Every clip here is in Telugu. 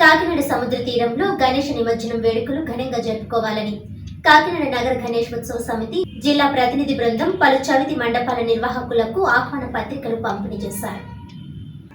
కాకినాడ సముద్ర తీరంలో గణేష నిమజ్జనం వేడుకలు ఘనంగా జరుపుకోవాలని. కాకినాడ నగర గణేశోత్సవ సమితి జిల్లా ప్రతినిధి బృందం పలు చవితి మండపాల నిర్వాహకులకు ఆహ్వాన పత్రికలు పంపిణీ చేశారు.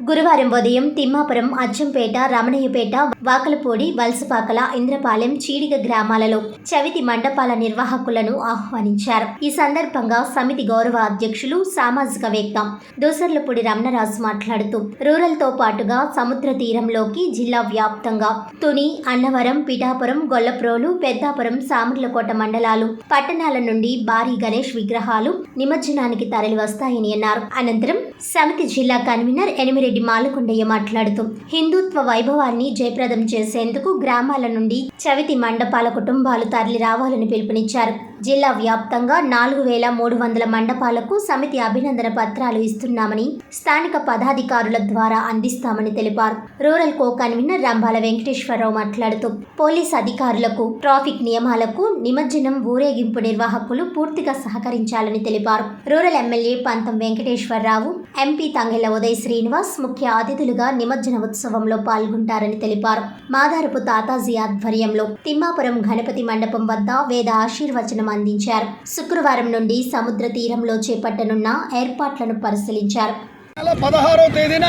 గురువారం ఉదయం తిమ్మాపురం అచ్చంపేట రమణయ్యపేట వాకలపూడి వలసపాకల ఇంద్రపాలెం చీడిగ గ్రామాలలో చవితి మండపాల నిర్వాహకులను ఆహ్వానించారు. ఈ సందర్భంగా సమితి గౌరవ అధ్యక్షులు సామాజికవేత్త దోసర్లపూడి రమణరాజు మాట్లాడుతూ రూరల్తో పాటుగా సముద్ర తీరంలోకి జిల్లా వ్యాప్తంగా తుని అన్నవరం పిఠాపురం గొల్లప్రోలు పెద్దాపురం సామర్లకోట మండలాలు పట్టణాల నుండి భారీ గణేష్ విగ్రహాలు నిమజ్జనానికి తరలి వస్తాయని అన్నారు. అనంతరం సమితి జిల్లా కన్వీనర్ ఎనిమిది రెడ్డి మాలకొండయ్య మాట్లాడుతూ హిందుత్వ వైభవాన్ని జయప్రదం చేసేందుకు గ్రామాల నుండి చవితి మండపాల కుటుంబాలు తరలి రావాలని పిలుపునిచ్చారు. జిల్లా వ్యాప్తంగా నాలుగు వేల మూడు వందల మండపాలకు సమితి అభినందన పత్రాలు ఇస్తున్నామని స్థానిక పదాధికారుల ద్వారా అందిస్తామని తెలిపారు. Rural co convener Rambhala Venkateswararao మాట్లాడుతూ పోలీస్ అధికారులకు ట్రాఫిక్ నియమాలకు నిమజ్జనం ఊరేగింపు నిర్వాహకులు పూర్తిగా సహకరించాలని తెలిపారు. Rural MLA Pantham Venkateswararao MP Thangella Uday Srinivas ముఖ్య అతిథులుగా నిమజ్జన ఉత్సవంలో పాల్గొంటారని తెలిపారు. మాదారపు తాతాజీ ఆధ్వర్యంలో తిమ్మాపురం గణపతి మండపం వద్ద వేద ఆశీర్వచనం అందించారు శుక్రవారం నుండి సముద్ర తీరంలో చేపట్టనున్న ఏర్పాట్లను పరిశీలించారు. నెల పదహారవ తేదీన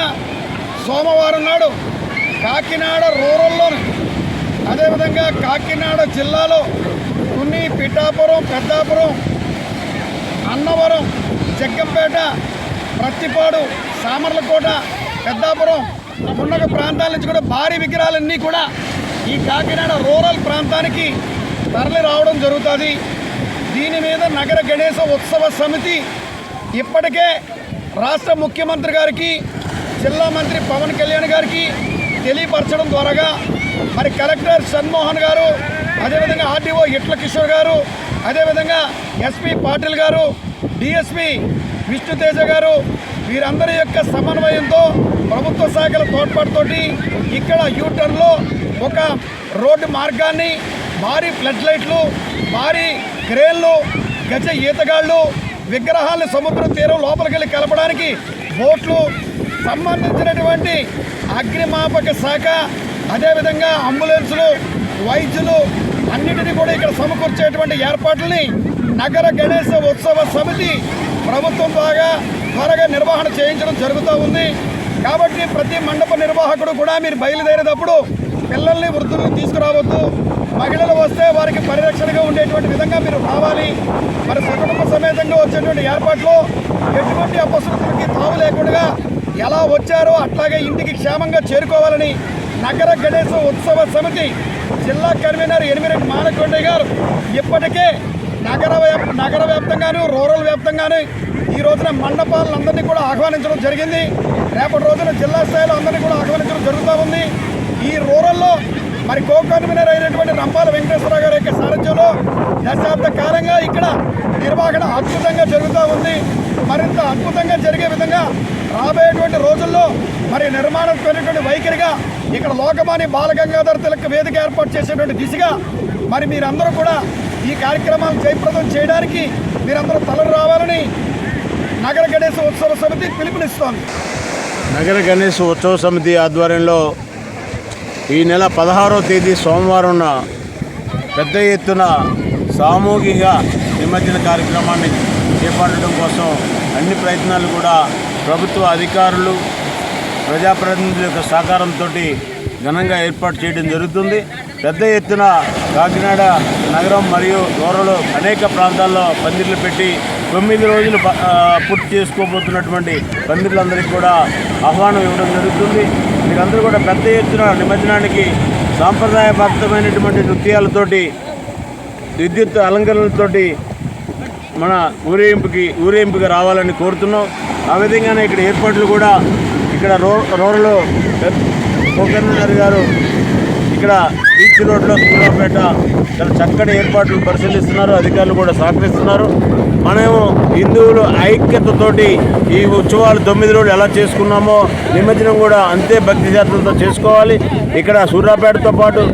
సోమవారం నాడు కాకినాడ రూరల్లోని అదేవిధంగా కాకినాడ జిల్లాలో కొన్ని పిఠాపురం పెద్దాపురం అన్నవరం జగ్గంపేట ప్రత్తిపాడు సామర్లకోట పెద్దాపురం మున్నగ ప్రాంతాల నుంచి కూడా భారీ విగ్రహాలన్నీ కూడా ఈ కాకినాడ రూరల్ ప్రాంతానికి తరలి రావడం జరుగుతుంది. దీని మీద నగర గణేశ ఉత్సవ సమితి ఇప్పటికే రాష్ట్ర ముఖ్యమంత్రి గారికి జిల్లా మంత్రి పవన్ కళ్యాణ్ గారికి తెలియపరచడం ద్వారాగా మరి కలెక్టర్ షణ్మోహన్ గారు అదేవిధంగా ఆర్డీఓ ఇట్ల కిషోర్ గారు అదేవిధంగా ఎస్పీ పాటిల్ గారు డిఎస్పి విష్ణుతేజ గారు వీరందరి యొక్క సమన్వయంతో ప్రభుత్వ శాఖల తోడ్పాటుతోటి ఇక్కడ యూటర్న్లో ఒక రోడ్డు మార్గాన్ని భారీ ఫ్లడ్ లైట్లు భారీ క్రేన్లు గజ ఈతగాళ్ళు విగ్రహాలను సముద్ర తీరం లోపలికి వెళ్ళి కలపడానికి బోట్లు సంబంధించినటువంటి అగ్నిమాపక శాఖ అదేవిధంగా అంబులెన్సులు వైద్యులు అన్నిటినీ కూడా ఇక్కడ సమకూర్చేటువంటి ఏర్పాట్లని నగర గణేశ ఉత్సవ సమితి ప్రభుత్వం ద్వారా త్వరగా నిర్వహణ చేయించడం జరుగుతూ ఉంది. కాబట్టి ప్రతి మండప నిర్వాహకుడు కూడా మీరు బయలుదేరేటప్పుడు పిల్లల్ని వృద్ధుల్ని తీసుకురావద్దు. మహిళలు వస్తే వారికి పరిరక్షణగా ఉండేటువంటి విధంగా మీరు రావాలి మరి సకుటుంబ సమేతంగా వచ్చేటువంటి ఏర్పాట్లు ఎటువంటి అపశృతులకి తావు లేకుండా ఎలా వచ్చారో అట్లాగే ఇంటికి క్షేమంగా చేరుకోవాలని నగర గణేశ ఉత్సవ సమితి జిల్లా కన్వీనర్ ఎనిమిరెడ్డి మానకొండయ్య గారు ఇప్పటికే నగర వ్యాప్ నగర వ్యాప్తంగాను రూరల్ వ్యాప్తంగాను ఈ రోజున మండపాలందరినీ కూడా ఆహ్వానించడం జరిగింది. రేపటి రోజున జిల్లా స్థాయిలో అందరినీ కూడా ఆహ్వానించడం జరుగుతూ ఉంది. ఈ రూరల్లో మరి కో కన్వీనర్ అయినటువంటి రంపాల వెంకటేశ్వరరావు గారి యొక్క సారథ్యంలో దశాబ్ద కాలంగా ఇక్కడ నిర్వహణ అద్భుతంగా జరుగుతూ ఉంది. మరింత అద్భుతంగా జరిగే విధంగా రాబోయేటువంటి రోజుల్లో మరి నిర్మాణమైనటువంటి వైఖరిగా ఇక్కడ లోకమాని బాలగంగాధర్ తిలక్ వేదిక ఏర్పాటు చేసేటువంటి దిశగా మరి మీరందరూ కూడా ఈ కార్యక్రమాలు జయప్రదం చేయడానికి మీరందరూ తలలు రావాలని నగర గణేశ ఉత్సవ సమితి పిలుపునిస్తోంది. నగర గణేశ ఉత్సవ సమితి ఆధ్వర్యంలో ఈ నెల పదహారో తేదీ సోమవారం పెద్ద ఎత్తున సామూహిక నిమజ్జన కార్యక్రమాన్ని చేపట్టడం కోసం అన్ని ప్రయత్నాలు కూడా ప్రభుత్వ అధికారులు ప్రజాప్రతినిధుల యొక్క సహకారంతో ఘనంగా ఏర్పాటు చేయడం జరుగుతుంది. పెద్ద ఎత్తున కాకినాడ నగరం మరియు దూరంలో అనేక ప్రాంతాల్లో పందిర్లు పెట్టి తొమ్మిది రోజులు ప- పూర్తి చేసుకోబోతున్నటువంటి పందిర్లందరికీ కూడా ఆహ్వానం ఇవ్వడం జరుగుతుంది. మీరందరూ కూడా పెద్ద ఎత్తున నిమజ్జనానికి సాంప్రదాయబద్ధమైనటువంటి నృత్యాలతోటి విద్యుత్ అలంకరణలతోటి మన ఊరేగింపుకి ఊరేగింపుగా రావాలని కోరుతున్నాం. ఆ విధంగానే ఇక్కడ ఏర్పాట్లు కూడా ఇక్కడ రో రోడ్లో కోకర్నర్ గారు ఇక్కడ బీచ్ రోడ్లో సూర్యాపేట చాలా చక్కటి ఏర్పాట్లు పరిశీలిస్తున్నారు అధికారులు కూడా సహకరిస్తున్నారు. మనము హిందువులు ఐక్యతతోటి ఈ ఉత్సవాలు తొమ్మిది రోజులు ఎలా చేసుకున్నామో నిమజ్జనం కూడా అంతే భక్తి శ్రద్ధలతో చేసుకోవాలి. ఇక్కడ సూర్యాపేటతో పాటు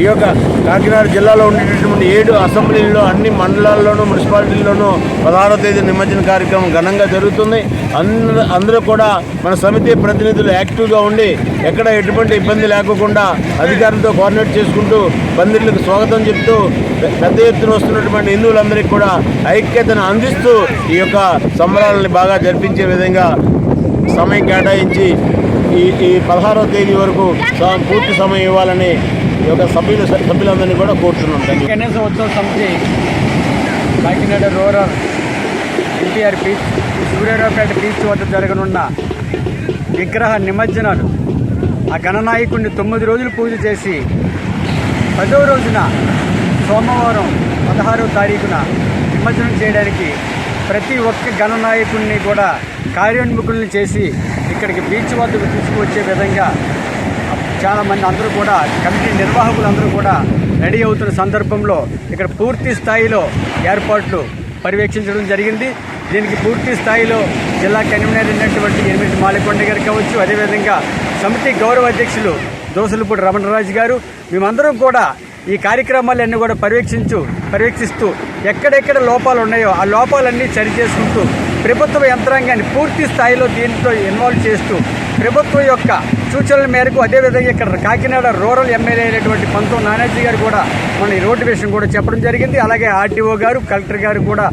ఈ యొక్క కాకినాడ జిల్లాలో ఉండేటటువంటి ఏడు అసెంబ్లీల్లో అన్ని మండలాల్లోనూ మున్సిపాలిటీల్లోనూ పదహారో తేదీ నిమజ్జన కార్యక్రమం ఘనంగా జరుగుతుంది. అందరూ అందరూ కూడా మన సమితి ప్రతినిధులు యాక్టివ్గా ఉండి ఎక్కడ ఎటువంటి ఇబ్బంది లేకుండా అధికారులతో కోఆర్డినేట్ చేసుకుంటూ పందిర్లకు స్వాగతం చెప్తూ పెద్ద ఎత్తున వస్తున్నటువంటి హిందువులందరికీ కూడా ఐక్యతను అందిస్తూ ఈ యొక్క సంబరాలని బాగా జరిపించే విధంగా సమయం కేటాయించి ఈ ఈ పదహారవ తేదీ వరకు పూర్తి సమయం ఇవ్వాలని యొక్క సభ్యులు సభ్యులందరినీ కూడా కోరుతున్నాం thank Ganesha Utsava Samiti Kakinada rural NTR beach Suryaraopeta beach వద్ద జరగనున్న విగ్రహ నిమజ్జనాలు. ఆ గణనాయకుడిని తొమ్మిది రోజులు పూజ చేసి పదవ రోజున సోమవారం పదహారవ తారీఖున నిమజ్జనం చేయడానికి ప్రతి ఒక్క గణనాయకుడిని కూడా కార్యోన్ముఖుల్ని చేసి ఇక్కడికి బీచ్ వద్దకు తీసుకువచ్చే విధంగా చాలా మంది అందరూ కూడా కమిటీ నిర్వాహకులందరూ కూడా రెడీ అవుతున్న సందర్భంలో ఇక్కడ పూర్తి స్థాయిలో ఏర్పాట్లు పర్యవేక్షించడం జరిగింది. దీనికి పూర్తి స్థాయిలో జిల్లా కన్వీనర్ అయినటువంటి ఎనిమిది మాలికొండ గారు కావచ్చు అదేవిధంగా సమితి గౌరవ అధ్యక్షులు దోసులపూడి రమణరాజు గారు మేమందరం కూడా ఈ కార్యక్రమాలన్నీ కూడా పర్యవేక్షించు పర్యవేక్షిస్తూ ఎక్కడెక్కడ లోపాలు ఉన్నాయో ఆ లోపాలన్నీ సరి చేసుకుంటూ ప్రభుత్వ యంత్రాంగాన్ని పూర్తి స్థాయిలో దీంట్లో ఇన్వాల్వ్ చేస్తూ ప్రభుత్వం యొక్క సూచనల మేరకు అదేవిధంగా ఇక్కడ కాకినాడ రూరల్ ఎమ్మెల్యే అయినటువంటి పంతో నానాజీ గారు కూడా మన ఈ రోడ్డు విషయం కూడా చెప్పడం జరిగింది. అలాగే ఆర్డీఓ గారు కలెక్టర్ గారు కూడా